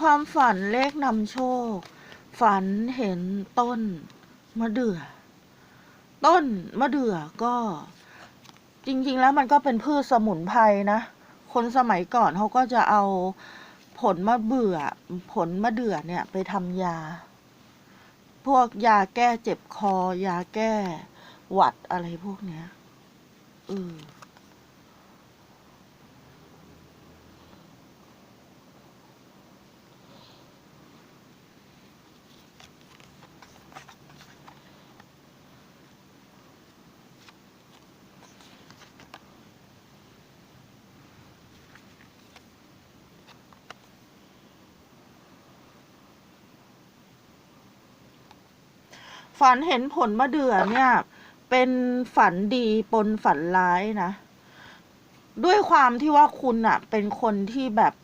ความฝันเลขนำโชค ฝันเห็นต้นมะเดื่อ ต้นมะเดื่อก็ จริง ๆ แล้วมันก็เป็นพืชสมุนไพรนะ คนสมัยก่อนเขาก็จะเอาผลมะเบื่อ ผลมะเดื่อเนี่ยไปทำยา พวกยาแก้เจ็บคอ ยาแก้ หวัดอะไรพวกเนี้ยเออ ฝันเห็นผลมะเดื่อเนี่ย เป็นฝันดีปนฝันร้ายนะ ด้วยความที่ว่าคุณอะเป็นคนที่แบบ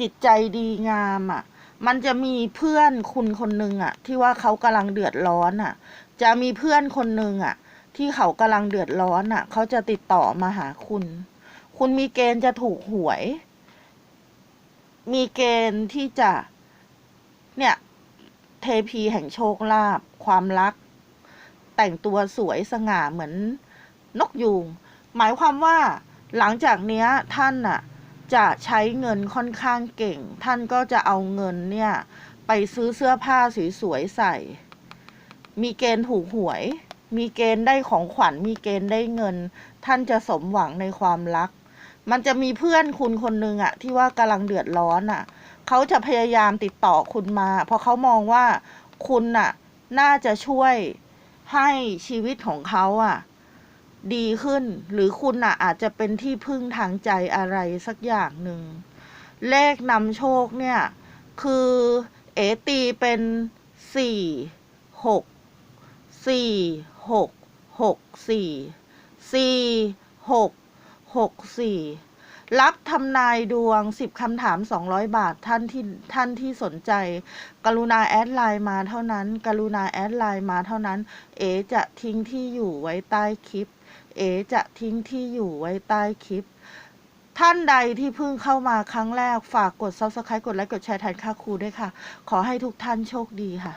จิตใจดีงามอะมันจะมีเพื่อนคุณคนหนึ่งอะที่ว่าเขากำลังเดือดร้อนอะจะมีเพื่อนคนหนึ่งอะที่เขากำลังเดือดร้อนอะเขาจะติดต่อมาหาคุณ คุณมีเกณฑ์จะถูกหวย มีเกณฑ์ที่จะ เนี่ย เทพีแห่งโชคลาภความรัก แต่งตัวสวยสง่าเหมือนนกยูงหมายความว่าหลังจากเนี้ยท่านน่ะจะใช้เงินค่อนข้างเก่ง ท่านก็จะเอาเงินเนี่ยไปซื้อเสื้อผ้าสวยๆใส่ มีเกณฑ์ถูกหวย มีเกณฑ์ได้ของขวัญ มีเกณฑ์ได้เงิน ท่านจะสมหวังในความรัก มันจะมีเพื่อนคุณคนหนึ่งอะที่ว่ากำลังเดือดร้อนอะ เขาจะพยายามติดต่อคุณมา เพราะเขามองว่าคุณน่ะ น่าจะช่วยให้ชีวิตของเขาอะ ดีขึ้น หรือคุณน่ะ อาจจะเป็นที่พึ่งทางใจอะไรสักอย่างหนึ่ง เลขนำโชคเนี่ย คือเอตีเป็นสี่หกสี่หกหกสี่สี่หกหกสี่ รับทำนายดวงสิบคำถามสองร้อยบาทท่านที่ท่านที่สนใจ กรุณาแอดไลน์มาเท่านั้น กรุณาแอดไลน์มาเท่านั้น เอจะทิ้งที่อยู่ไว้ใต้คลิป เอจะทิ้งที่อยู่ไว้ใต้คลิป ท่านใดที่เพิ่งเข้ามาครั้งแรกฝากกด subscribe กดไลค์กดแชร์แทนค่าครูด้วยค่ะ ขอให้ทุกท่านโชคดีค่ะ